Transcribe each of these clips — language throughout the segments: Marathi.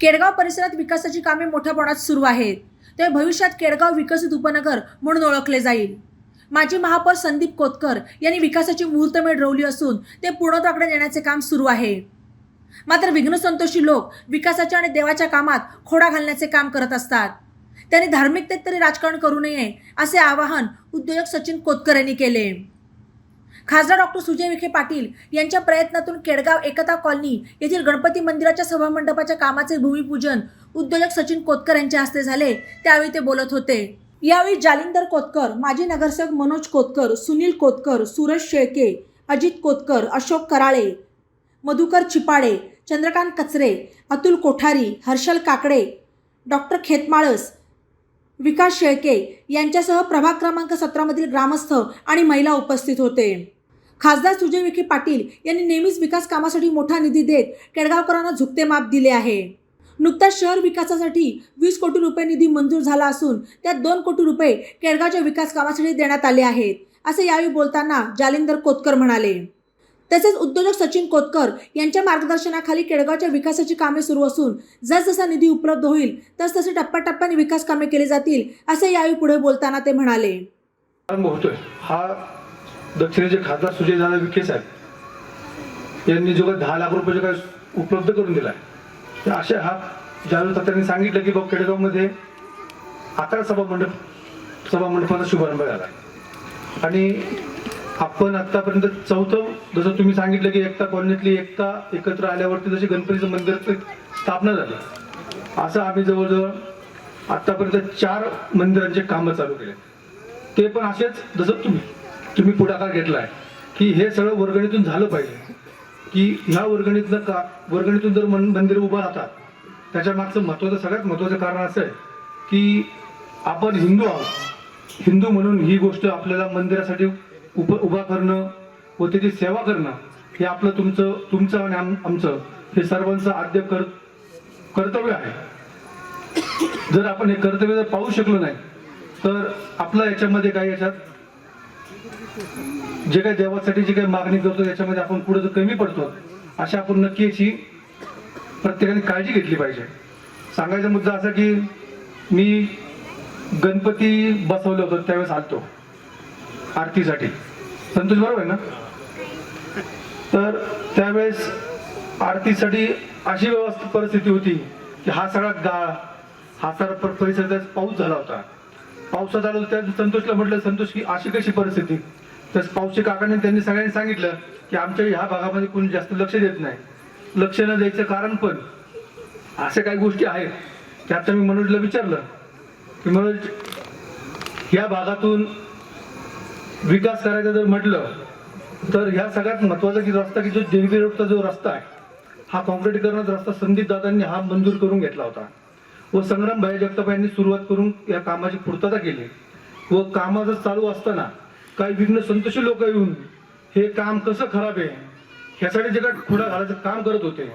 केडगाव परिसरात विकासाची कामे मोठ्या प्रमाणात सुरू आहेत. ते भविष्यात केडगाव विकसित उपनगर म्हणून ओळखले जाईल. माजी महापौर संदीप कोतकर यांनी विकासाची मुहूर्तमेढ रोवली असून ते पूर्णत्वाकडे नेण्याचे काम सुरू आहे. मात्र विघ्नसंतोषी लोक विकासाच्या आणि देवाच्या कामात खोडा घालण्याचे काम करत असतात. त्यांनी धार्मिकतेत तरी राजकारण करू नये असे आवाहन उद्योजक सचिन कोतकर यांनी केले. खासदार डॉक्टर सुजय विखे पाटील यांच्या प्रयत्नातून केडगाव एकता कॉलनी येथील गणपती मंदिराच्या सभामंडपाच्या कामाचे भूमिपूजन उद्योजक सचिन कोतकर यांच्या हस्ते झाले. त्यावेळी ते बोलत होते. यावेळी जालिंदर कोतकर माजी नगरसेवक मनोज कोतकर सुनील कोतकर सूरज शेळके अजित कोतकर अशोक कराळे मधुकर चिपाडे चंद्रकांत कचरे अतुल कोठारी हर्षल काकडे डॉक्टर खेतमाळस विकास शेळके यांच्यासह प्रभाग क्रमांक सतरामधील ग्रामस्थ आणि महिला उपस्थित होते. खासदार सुजय विखे पाटील यांनी नेहमीच विकास कामासाठी मोठा निधी देत केडगावकरांना झुकते माप दिले आहे. नुकताच शहर विकासासाठी वीस कोटी रुपये निधी मंजूर झाला असून त्यात दोन कोटी रुपये केडगावच्या विकास कामासाठी देण्यात आले आहेत असे यावेळी बोलताना जालिंदर कोतकर म्हणाले. तसेच उद्योजक सचिन कोतकर यांच्या मार्गदर्शनाखाली केडगावच्या विकासाची कामे सुरू असून जसजसा निधी उपलब्ध होईल तसतसे टप्प्याटप्प्याने विकास कामे केली जातील असे यावेळी पुढे बोलताना ते म्हणाले. हा दक्षिणेचे खासदार सुजयदादा विखे साहेब यांनी जो काही दहा लाख रुपये जो काही उपलब्ध करून दिलाय. तर अशा हा जाधव तात्यांनी सांगितलं की बाबा खेडेगावमध्ये आता सभा मंडप सभा मंडपाचा शुभारंभ झाला. आणि आपण आतापर्यंत चौथं जसं तुम्ही सांगितलं की एकता कॉलनीतली एकता एकत्र आल्यावरती जशी गणपतीचं मंदिर स्थापना झाली. असं आम्ही जवळजवळ आतापर्यंत चार मंदिरांचे कामं चालू केले ते पण असेच जसं तुम्ही तुम्ही पुढाकार घेतलाय. की हे सगळं वर्गणीतून झालं पाहिजे. की ह्या वर्गणीतनं का वर्गणीतून जर मन मंदिर उभं राहतात त्याच्या मागचं महत्वाचं सगळ्यात महत्वाचं कारण असं आहे की आपण हिंदू आहोत. हिंदू म्हणून ही गोष्ट आपल्याला मंदिरासाठी उप उभा करणं व त्याची सेवा करणं हे आपलं तुमचं तुमचं आणि आम- आमचं हे सर्वांचं आद्य कर कर्तव्य आहे. जर आपण हे कर्तव्य जर पाहू शकलो नाही तर आपलं याच्यामध्ये काही याच्यात? जे काही देवासाठी जी काही मागणी करतो त्याच्यामध्ये आपण पुढे जर कमी पडतो अशा आपण नक्की याची प्रत्येकाने काळजी घेतली पाहिजे. सांगायचा मुद्दा असा की मी गणपती बसवलं होतं त्यावेळेस आलतो. आरतीसाठी. संतोष बरोबर आहे ना? तर त्यावेळेस आरतीसाठी अशी व्यवस्था परिस्थिती होती की हा सगळा गाळ हा सगळा पर- परिसरात पाऊस झाला होता. पावसात आलो त्या संतोषला म्हटलं संतोष की अशी कशी परिस्थिती? तर पावशी काकाने त्यांनी सगळ्यांनी सांगितलं की आमच्या ह्या भागामध्ये कोणी जास्त लक्ष देत नाही. लक्ष न द्यायचं कारण पण अशा काही गोष्टी आहेत की आता मी मनोजला विचारलं की मनोज ह्या भागातून विकास करायचा जर म्हटलं तर ह्या सगळ्यात महत्त्वाचा की रस्ता की जो देवी रोडचा जो रस्ता आहे हा कॉन्क्रिटीकरणाचा रस्ता संदीप दादांनी हा मंजूर करून घेतला होता. व संग्राम भाई जगताप यांनी सुरुवात करून या कामाची पूर्तता केली. व कामाचं चालू असताना काही विघ्न संतोषी लोक येऊन हे काम कसं खराब आहे? ह्यासाठी जे काही खुडा घालायचं काम करत होते.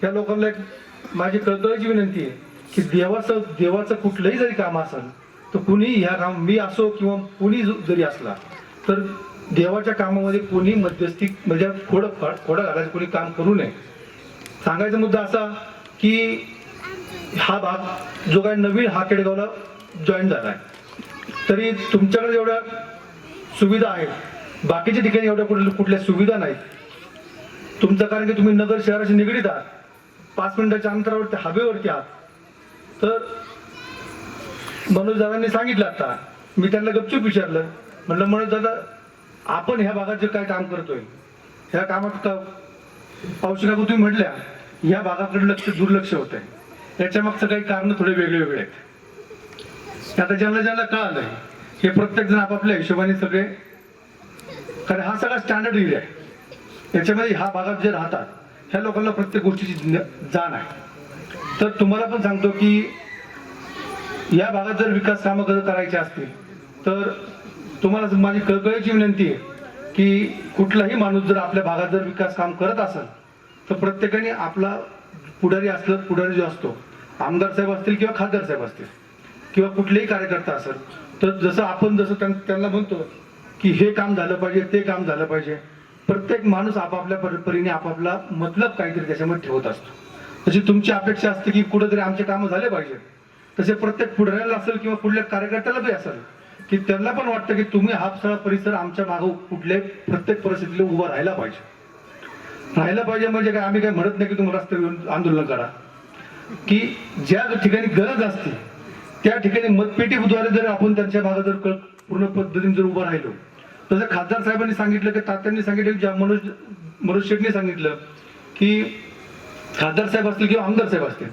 त्या लोकांना एक माझी कळकळीची विनंती आहे की देवाचं देवाचं कुठलंही जरी काम असेल तर कुणी ह्या काम मी असो किंवा कुणी जरी असला तर देवाच्या कामामध्ये कोणी मध्यस्थी म्हणजे खोडं खोडा घालायचं कोणी काम करू नये. सांगायचा मुद्दा असा की हा भाग जो काय नवीन हा केडगावला जॉईन झाला आहे तरी तुमच्याकडे जेवढ्या सुविधा आहेत बाकीच्या ठिकाणी एवढ्या कुठल्या कुठल्या सुविधा नाहीत. तुमचं कारण की तुम्ही नगर शहराशी निगडीत आहात पाच मिनिटाच्या अंतरावरती हवेवरती आहात. तर मनोज दादांनी सांगितलं आता मी त्यांना गपचूप विचारलं म्हटलं मनोज दादा आपण ह्या भागात जे काय काम करतोय ह्या कामात का पावशी तुम्ही म्हटल्या ह्या भागाकडे लक्ष दुर्लक्ष होत आहे याच्या मागचं काही कारण थोडे वेगळे वेगळे आहेत. आता ज्यांना ज्यांना कळालंय हे प्रत्येक जण आपापल्या हिशोबाने सगळे कारण हा सगळा स्टँडर्ड एरिया आहे. याच्यामध्ये ह्या भागात जे राहतात ह्या लोकांना प्रत्येक गोष्टीची जाण आहे. तर तुम्हाला पण सांगतो की या भागात जर विकास कामं कसं करायची असतील तर तुम्हाला माझी कळकळीची विनंती आहे की कुठलाही माणूस जर आपल्या भागात जर विकास काम करत असेल तर प्रत्येकाने आपला पुढारी असलं पुढारी जो असतो आमदार साहेब असतील किंवा खासदार साहेब असतील किंवा कुठलेही कार्यकर्ता असेल तर जसं आपण जसं त्यां- त्यांना म्हणतो की हे काम झालं पाहिजे ते काम झालं पाहिजे. प्रत्येक माणूस आपापल्या पर- परीने आपापला मतलब काहीतरी त्याच्यामध्ये ठेवत असतो. तशी तुमची अपेक्षा असते की कुठेतरी आमचे कामं झाले पाहिजे. तसे प्रत्येक पुढाऱ्याला असेल किंवा कुठल्या कार्यकर्त्याला बी असेल की त्यांना पण वाटतं की तुम्ही हा सगळा परिसर आमच्या मागं कुठल्याही प्रत्येक परिस्थितीला उभा राहायला पाहिजे. राहायला पाहिजे म्हणजे काय आम्ही काय म्हणत नाही की तुम्ही रस्त्यावर येऊन आंदोलन करा. की ज्या ठिकाणी गरज असते त्या ठिकाणी मतपेटीद्वारे जर आपण त्यांच्या भागात जर क- पूर्ण पद्धतीने जर उभं राहिलो तसं खासदार साहेबांनी सांगितलं की तात्यांनी सांगितलं की ज्या मनोज मनोज शेटने सांगितलं की खासदार साहेब असतील किंवा आमदार साहेब असतील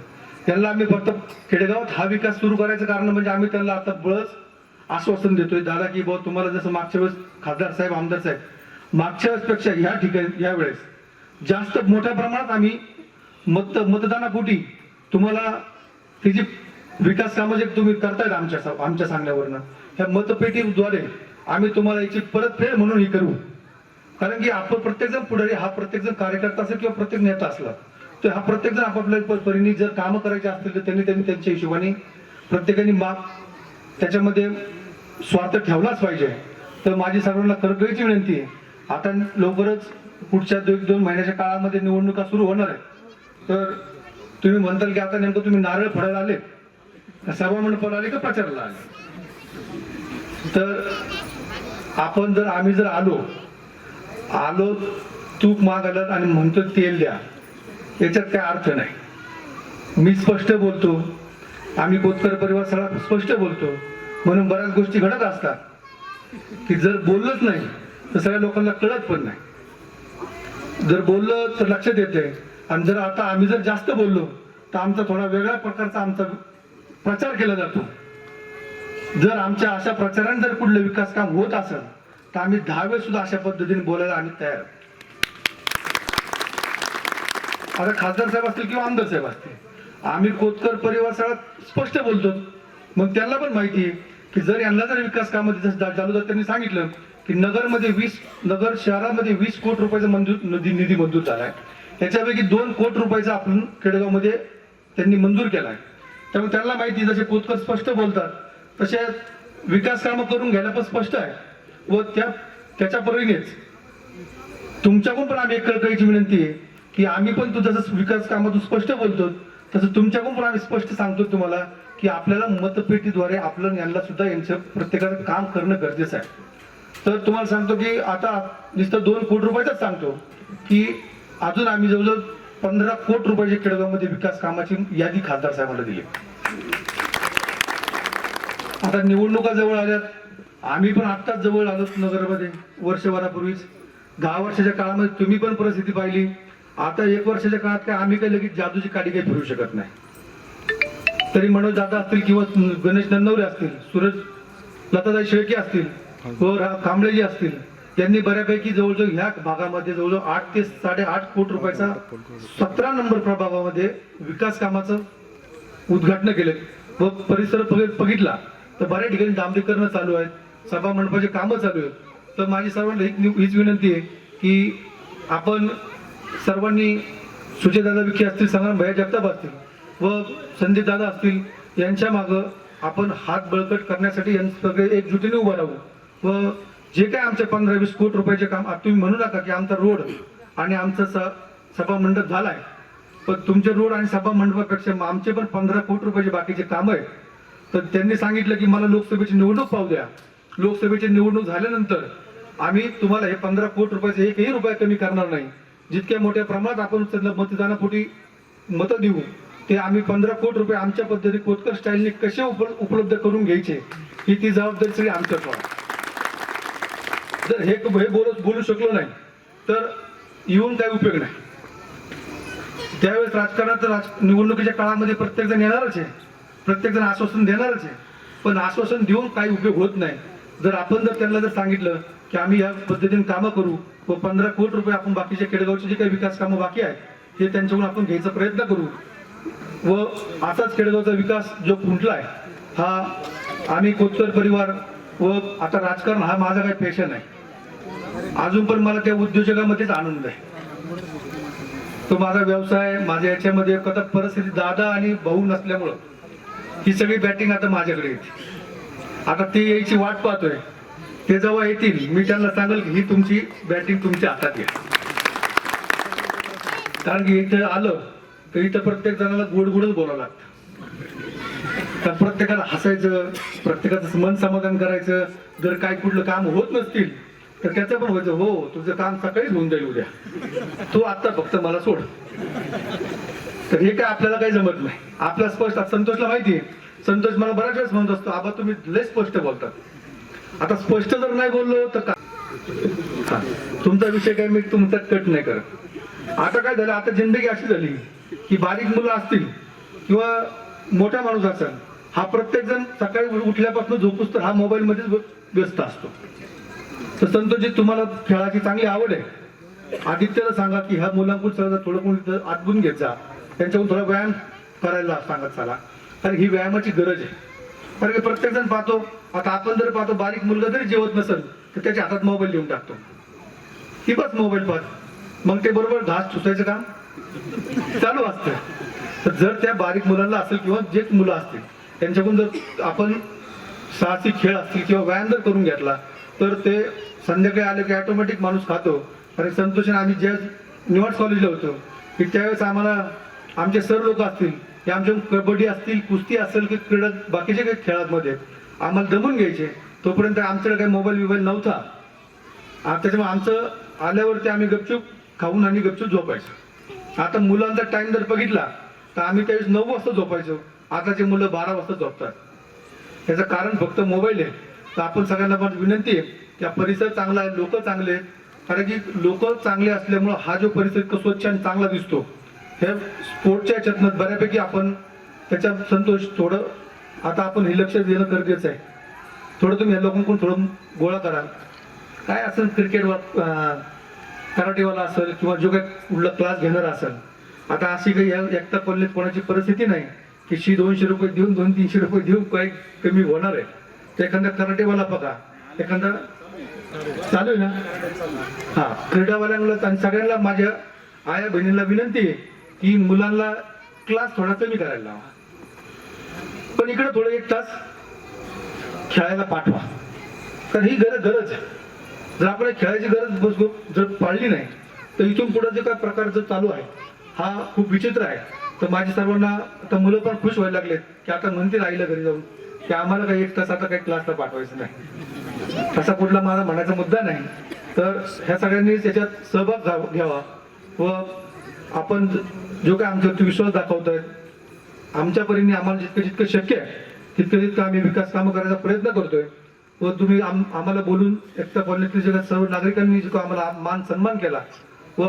त्यांना आम्ही फक्त खेडेगावात हा विकास सुरू करायचं कारण म्हणजे आम्ही त्यांना आता बळच आश्वासन देतोय. दादा की बाबा तुम्हाला जसं मागच्या वेळेस खासदार साहेब आमदार साहेब मागच्या वेळेसपेक्षा ह्या ठिकाणी या वेळेस जास्त मोठ्या प्रमाणात आम्ही मत मतदानापोटी तुम्हाला ही जी विकास कामं जे तुम्ही करतायत आमच्या आमच्या सांगण्यावरनं ह्या मतपेटीद्वारे आम्ही तुम्हाला याची परतफेड म्हणून ही करू. कारण की आपण प्रत्येकजण पुढारी हा प्रत्येकजण कार्यकर्ता असेल किंवा प्रत्येक नेता असला तर हा प्रत्येकजण आपापल्या परीने जर कामं करायची असतील तर त्यांनी त्यांनी त्यांच्या हिशोबाने प्रत्येकाने माग त्याच्यामध्ये स्वार्थ ठेवलाच पाहिजे. तर माझी सर्वांना करकळीची विनंती आहे आता लवकरच पुढच्या दोन दोन महिन्याच्या काळामध्ये निवडणुका सुरू होणार आहे तर तुम्ही म्हणताल की आता नेमकं तुम्ही नारळ फोडायला आले? का सभा मंडपाला आले का पचारला आले? तर आपण जर आम्ही जर आलो आलो तूप मागायला आणि म्हणतो तेल द्या याच्यात काय अर्थ नाही. मी स्पष्ट बोलतो आम्ही कोतकर परिवार सगळा स्पष्ट बोलतो. म्हणून बऱ्याच गोष्टी घडत असतात. की जर बोललंच नाही तर सगळ्या लोकांना कळत पण नाही. जर बोललं तर लक्षात येते. आणि जर आता आम्ही जर जास्त बोललो तर आमचा थोडा वेगळ्या प्रकारचा आमचा प्रचार केला जातो. जर आमच्या अशा प्रचाराने जर कुठलं विकास काम होत असेल तर आम्ही दहावे सुद्धा अशा पद्धतीने बोलायला आम्ही तयार. आता खासदार साहेब असतील किंवा आमदार साहेब असतील आम्ही कोतकर परिवार सगळ्यात स्पष्ट बोलतो. मग त्यांना पण माहिती आहे की जर यांना जर विकास कामामध्ये जसं जालू त्यांनी सांगितलं की नगरमध्ये वीस नगर शहरामध्ये वीस कोटी रुपयाचा मंजूर निधी निधी मंजूर आहे त्याच्यापैकी दोन कोटी रुपयाचा आपण खेडेगावमध्ये त्यांनी मंजूर केला आहे. त्यामुळे त्यांना माहिती जसे कोतकर स्पष्ट बोलतात तसे विकास कामं करून घ्यायला पण स्पष्ट आहे. व त्या त्याच्या परीनेच तुमच्याकडून पण आम्ही एक कळकळीची विनंती आहे की आम्ही पण तू जसं विकास कामातून स्पष्ट बोलतो तसं तुमच्याकडून पण आम्ही स्पष्ट सांगतो तुम्हाला की आपल्याला मतपेटीद्वारे आपलं यांना सुद्धा यांचं प्रत्येकाचं काम करणं गरजेचं आहे. तर तुम्हाला सांगतो की आता नुसतं दोन कोटी रुपयाचाच सांगतो की अजून आम्ही जवळजवळ पंधरा कोटी रुपयाच्या खेळगावमध्ये विकास कामाची यादी खासदार साहेबांना दिली आता निवडणुका जवळ आल्यात. आम्ही पण आत्ताच जवळ आलो नगरमध्ये वर्षभरापूर्वीच. दहा वर्षाच्या काळामध्ये तुम्ही पण परिस्थिती पाहिली. आता एक वर्षाच्या काळात काय आम्ही काही लगेच जादूची काडी काही फिरू शकत नाही. तरी मनोज दादा असतील किंवा गणेश नन्नवरे असतील सूरज लतादाई शेळके असतील व रा- कांबळेजी असतील त्यांनी बऱ्यापैकी जवळजवळ ह्या भागामध्ये जवळजवळ आठ ते साडेआठ कोटी रुपयाचा सतरा नंबर प्रभागामध्ये विकास कामाचं उद्घाटन केलं. व परिसर बघितला तर बऱ्याच ठिकाणी डांबरीकरण चालू आहेत सभा मंडपाचे कामं चालू आहेत. तर माझी सर्वांना हीच हीच विनंती आहे की आपण सर्वांनी सुजयदादा विखे असतील संग्राम भैया जगताप असतील व संदीप दादा असतील यांच्या मागं आपण हात बळकट करण्यासाठी यांचं सगळे एकजुटीने उभं राहू व जे काय आमचे पंधरा वीस कोटी रुपयाचे काम तुम्ही म्हणू नका की आमचा रोड आणि आमचं सभा मंडप झालाय. पण तुमचे रोड आणि सभा मंडपापेक्षा मग आमचे पण पंधरा कोटी रुपयाचे बाकीचे काम आहे तर त्यांनी सांगितलं की मला लोकसभेची निवडणूक पाहू द्या. लोकसभेची निवडणूक झाल्यानंतर आम्ही तुम्हाला हे पंधरा कोटी रुपयाचे एकही रुपया कमी करणार नाही. जितक्या मोठ्या प्रमाणात आपण त्यांना मतदानापोटी मतं देऊ ते आम्ही पंधरा कोटी रुपये आमच्या पद्धतीने कोतकर स्टाईलने कसे उपलब्ध करून घ्यायचे ही ती जबाबदारी सगळी आमच्याकडे जर हे हे बोलत बोलू शकलो नाही. तर येऊन काही उपयोग नाही. त्यावेळेस राजकारणात राज- निवडणुकीच्या काळामध्ये प्रत्येक जण येणारच आहे. प्रत्येक जण आश्वासन देणारच आहे. पण आश्वासन देऊन काही उपयोग होत नाही. जर आपण जर त्यांना जर सांगितलं की आम्ही या पद्धतीने कामं करू व पंधरा कोटी रुपये आपण बाकीच्या खेडेगावचे जे काही विकास कामं बाकी आहेत हे त्यांच्याकडून आपण घ्यायचा प्रयत्न करू. व असाच खेडेगावचा विकास जो खुंटलाय हा आम्ही कोतकर परिवार व आता राजकारण हा माझा काही पेशन आहे. अजून पण मला त्या उद्योजकामध्येच आनंद आहे. तो माझा व्यवसाय माझ्या याच्यामध्ये कथा परिस्थिती दादा आणि भाऊ नसल्यामुळं ही सगळी बॅटिंग आता माझ्याकडे येते. आता ते यायची वाट पाहतोय. ते जेव्हा येतील मी त्यांना सांगेल की ही तुमची बॅटिंग तुमच्या हातात आहे. कारण की इथं आलं तर इथं प्रत्येक जणाला गोड गोडच बोलावं लागतं. तर प्रत्येकाला हसायचं प्रत्येकाचं मन समाधान करायचं. जर काय कुठलं काम होत नसतील तर त्याचं पण व्हायचं हो तुझं काम सकाळीच होऊन जाईल उद्या. तू आता फक्त मला सोड. तर हे काय आपल्याला काही जमत नाही. आपला स्पष्ट संतोषला माहिती आहे. संतोष मला बऱ्याच वेळेस म्हणत असतो आबा तुम्ही लय स्पष्ट बोलतात आता स्पष्ट जर नाही बोललो तर का? तुमचा विषय काय मी तुमचा कट नाही करत. आता काय झालं? आता जिंदगी अशी झाली की बारीक मुलं असतील किंवा मोठा माणूस असेल हा प्रत्येक जण सकाळी उठल्यापासून झोपूस तर हा मोबाईल मध्येच व्यस्त असतो. तर संतोषजी तुम्हाला खेळाची चांगली आवड आहे. आदित्यला सांगा की ह्या मुलांकडून सगळं थोडं कोणी आतबून घेत जा त्यांच्याकडून थोडा व्यायाम करायला सांगत चला. कारण ही व्यायामाची गरज आहे. कारण की प्रत्येक जण पाहतो आता आपण जर पाहतो बारीक मुलगा जरी जेवत नसेल तर त्याच्या हातात मोबाईल देऊन टाकतो. ही बस मोबाईल पाहत. मग ते बरोबर घास चुसायचं काम? चालू असतं. तर जर त्या बारीक मुलांना असेल किंवा जे मुलं असतील त्यांच्याकडून जर आपण साहसी खेळ असतील किंवा व्यायाम जर करून घेतला तर ते संध्याकाळी आले की ऑटोमॅटिक माणूस खातो. आणि संतोष आम्ही ज्या निवास कॉलेजला होतो की त्यावेळेस आम्हाला आमचे सर लोक असतील की आमच्या कबड्डी असतील कुस्ती असेल की क्रीडा बाकीच्या काही खेळांमध्ये आम्हाला दमून घ्यायचे. तोपर्यंत आमच्याकडे काही मोबाईल बिबाईल नव्हता. त्याच्यामुळे आमचं आल्यावरती आम्ही गपचूप खाऊन आणि गपचूप झोपायचो. आता मुलांचा टाइम जर बघितला तर आम्ही त्यावेळेस नऊ वाजता झोपायचो. आताचे मुलं बारा वाजता झोपतात. याचं कारण फक्त मोबाईल आहे. तर आपण सगळ्यांना पण विनंती आहे त्या परिसर चांगला आहे लोक चांगले कारण की लोक चांगले असल्यामुळं हा जो परिसर इतका स्वच्छ आणि चांगला दिसतो. हे स्पोर्टच्या याच्यातनं बऱ्यापैकी आपण त्याच्या संतोष थोडं आता आपण हे लक्ष देणं गरजेचं आहे. थोडं तुम्ही ह्या लोकांकडून थोडं गोळा करा. काय असेल क्रिकेट कराटेवाला असेल किंवा जो काही कुठला क्लास घेणारा असेल. आता अशी काही या एकटा कॉलनीत कोणाची परिस्थिती नाही की शी दोनशे रुपये देऊन दोन तीनशे रुपये देऊन काही कमी होणार आहे. तर एखादा कराटेवाला बघा. एखादा चालू आहे ना? हा क्रीडावाल्यांना सगळ्यांना माझ्या आया बहिणीला विनंती आहे की मुलांना क्लास थोडा कमी करायला लावा. पण इकडे थोडं एक तास खेळायला पाठवा. तर ही गरज गरज जर आपण खेळायची गरज बसू जर पाळली नाही तर इथून पुढे जे काय प्रकार जर चालू आहे हा खूप विचित्र आहे. तर माझ्या सर्वांना आता मुलं पण खुश व्हायला लागलेत की आता म्हणतील आईला घरी जाऊन की आम्हाला काही एक तास आता काही क्लासला पाठवायचं नाही. असा कुठला माझा म्हणायचा मुद्दा नाही. तर ह्या सगळ्यांनी त्याच्यात सहभाग घ्यावा- घ्यावा. व आपण जो काय आमच्यावरती विश्वास दाखवतोय आमच्या परीने आम्हाला जितकं जितकं शक्य आहे तितकं तितकं आम्ही विकास कामं करायचा प्रयत्न करतोय. व तुम्ही आम- आम्हाला बोलून एकटा कॉलनीतील जगात सर्व नागरिकांनी जो आम्हाला मान सन्मान केला व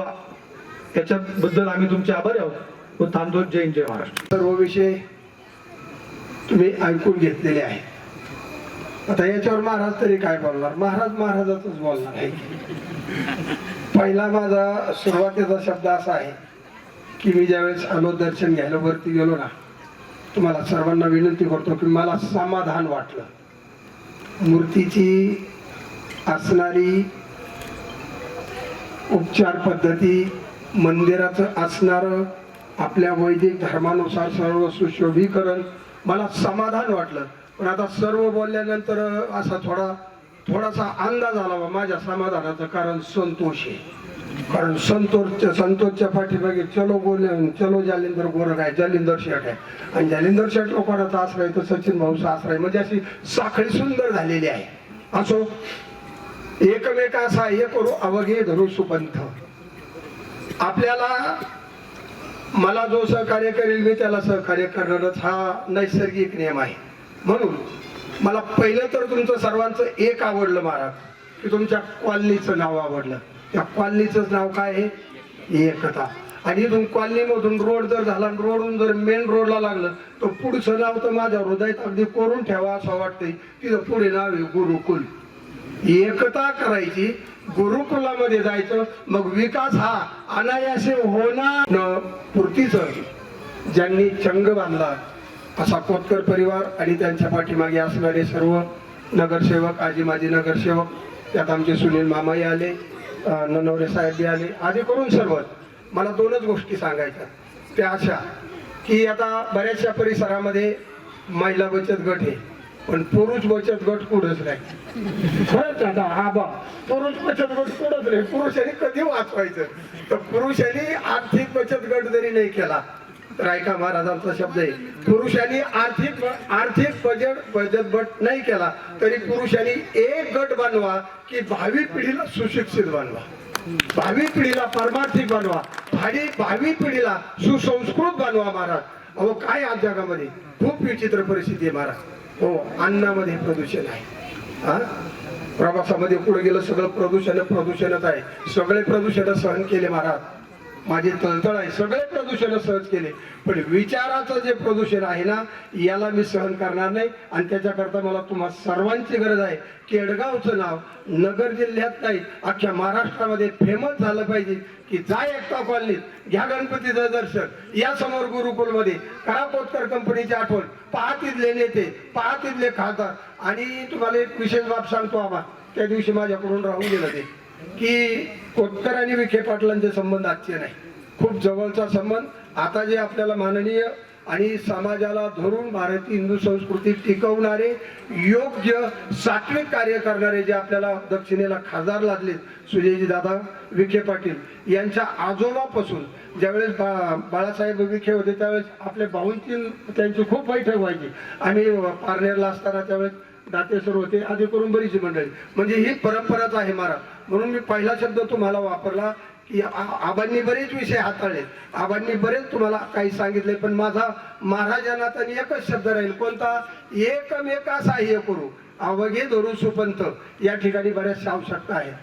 त्याच्याबद्दल आम्ही तुमचे आभारी आहोत. व थांबतो. जय हिंद, जय महाराष्ट्र. सर्व विषय तुम्ही ऐकून घेतलेले आहेत. आता याच्यावर महाराज तरी काय बोलणार? महाराज महाराजातच बोलणार पहिला माझा सुरुवातीचा शब्द असा आहे की मी ज्यावेळेस आलो दर्शन घ्यायला वरती गेलो ना तुम्हाला सर्वांना विनंती करतो की मला समाधान वाटलं. मूर्तीची असणारी उपचार पद्धती मंदिराचं असणारं आपल्या वैदिक धर्मानुसार सर्व सुशोभीकरण मला समाधान वाटलं. पण आता सर्व बोलल्यानंतर असा थोडा थोडासा अंदाज आला बा माझ्या समाधानाचं कारण संतोष आहे. कारण संतोष संतोषच्या पाठीमागे चलो बोलले चलो जालिंदर गोरख आहे जालिंदर शेठ आहे. आणि जालिंदर शेठ लोकांचा आश्रय तर सचिन भाऊचा आश्रय म्हणजे अशी साखळी सुंदर झालेली आहे. असो एकमेक असा हे करू अवघे धरू सुपंथ. आपल्याला मला जो सहकार्य करेल मी त्याला सहकार्य करणारच हा नैसर्गिक नियम आहे. म्हणून मला पहिलं तर तुमचं सर्वांचं एक आवडलं महाराज की तुमच्या कॉलनीचं नाव आवडलं. त्या कॉलनीचं नाव काय आहे? एकता. आणि इथून कॉलनीमधून रोड जर झाला आणि जर मेन रोडला लागलं तर पुढचं नाव तर माझ्या हृदयात अगदी कोरून ठेवा असं वाटतंय. तिथं पुढे नाव आहे गुरुकुल. एकता करायची गुरुकुलामध्ये जायचं मग विकास हा अनायासे होणार न पूर्तीचं. ज्यांनी चंग बांधला असा कोतकर परिवार आणि त्यांच्या पाठीमागे असणारे सर्व नगरसेवक आजी माजी नगरसेवक त्यात आमचे सुनील मामाही आले ननवरे साहेबही आले आधी करून सर्व. मला दोनच गोष्टी सांगायच्या त्या अशा की आता बऱ्याचशा परिसरामध्ये महिला बचत गट आहे पण पुरुष बचत गट कुठंच नाही. खरंच आता हा बा पुरुष बचत गट कुठंच नाही. पुरुषांनी कधी वाचवायचं? तर पुरुषांनी आर्थिक बचत गट जरी नाही केला रायका महाराजांचा शब्द आहे. पुरुषांनी आर्थिक आर्थिक बजेट बजेट बट नाही केला तरी पुरुषांनी एक गट बनवा की भावी पिढीला सुशिक्षित बनवा. भावी पिढीला परमार्थिक बनवा भावी भावी पिढीला सुसंस्कृत बनवा महाराज. अहो काय आज जगामध्ये? खूप विचित्र परिस्थिती आहे महाराज. हो अन्नामध्ये प्रदूषण आहे. हा? प्रवासामध्ये पुढे गेलं सगळं प्रदूषण प्रदूषणच आहे. सगळे प्रदूषण सहन केले महाराज. माझी तळतळ आहे. सगळे प्रदूषण सहज केले. पण विचाराचं जे प्रदूषण आहे ना याला मी सहन करणार नाही. आणि त्याच्याकरता मला तुम्हा सर्वांची गरज आहे. केडगावचं नाव नगर जिल्ह्यात नाही अख्ख्या महाराष्ट्रामध्ये फेमस झालं पाहिजे की जा एकता कॉलनीत घ्या गणपतीचं दर्शन. या समोर गुरुकुलमध्ये करा पोतकर कंपनीची आठवण. पहा तिथले नेते पहा तिथले खासदार. आणि तुम्हाला एक विशेष बाब सांगतो आबा. त्या दिवशी माझ्याकडून राहून गेलं ते. की कोतकर आणि विखे पाटलांचे संबंध आजचे नाही. खूप जवळचा संबंध. आता जे आपल्याला माननीय आणि समाजाला धरून भारतीय हिंदू संस्कृती टिकवणारे योग्य सात्विक कार्य करणारे जे आपल्याला दक्षिणेला खासदार लागले सुजयजी दादा विखे पाटील यांच्या आजोबापासून ज्यावेळेस बा बाळासाहेब विखे होते त्यावेळेस आपले भाऊंची त्यांची खूप बैठक व्हायची. आम्ही पारनेरला असताना त्यावेळेस दातेसर होते आधी करून बरीच मंडळी. म्हणजे ही परंपराच आहे महाराज. म्हणून मी पहिला शब्द तुम्हाला वापरला की आ- आबांनी बरेच विषय हाताळले. आबांनी बरेच तुम्हाला काही सांगितले पण माझा महाराजांना तर एकच शब्द राहील कोणता? एकमेका सहाय्य करू. अवघे धरू सुपंत. या ठिकाणी बऱ्याचशा आवश्यकता आहेत.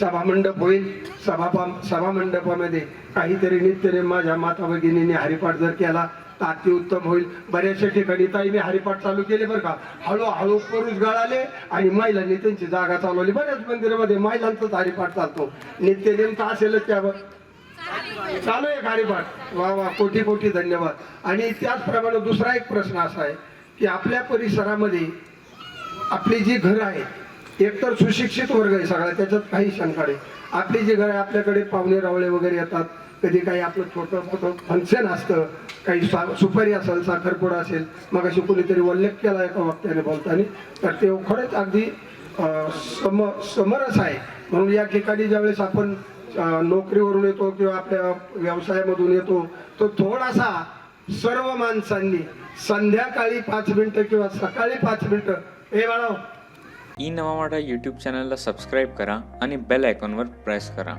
सभामंडप होईल. सभा सभामंडपामध्ये काहीतरी नित्यने माझ्या माता भगिनीने हरिपाठ जर केला अतिउत्तम होईल. बऱ्याचशा ठिकाणी ताई मी हरिपाठ चालू केले बरं का. हळूहळू पुरुष गळाले आणि महिलांनी त्यांची जागा चालवली. बऱ्याच मंदिरामध्ये महिलांचाच हरिपाठ चालतो. नित्यनेम तर असेलच त्यावर. चालू आहे हरिपाठ. वा वा कोटी कोटी धन्यवाद. आणि त्याचप्रमाणे दुसरा एक प्रश्न असा आहे की आपल्या परिसरामध्ये आपली जी घरं आहेत एकतर सुशिक्षित वर्ग आहे सगळा त्याच्यात काही शंका नाही. आपली जी घरं आहे आपल्याकडे पाहुणे रावळे वगैरे येतात. कधी काही आपलं छोटं मोठं फंक्शन असतं काही सा- सुपारी असेल साखरपुडा असेल मग अशी कोणीतरी उल्लेख केला एका वक्त्याने बोलताना. तर ते खरंच अगदी सम समरस आहे. म्हणून या ठिकाणी ज्यावेळेस आपण नोकरीवरून येतो किंवा आपल्या व्यवसायामधून येतो तो थोडासा सर्व माणसांनी संध्याकाळी पाच मिनटं किंवा सकाळी पाच मिनटं हे बाळा ई नवा वाटा यूट्यूब चॅनलला सबस्क्राईब करा आणि बेल आयकॉनवर प्रेस करा.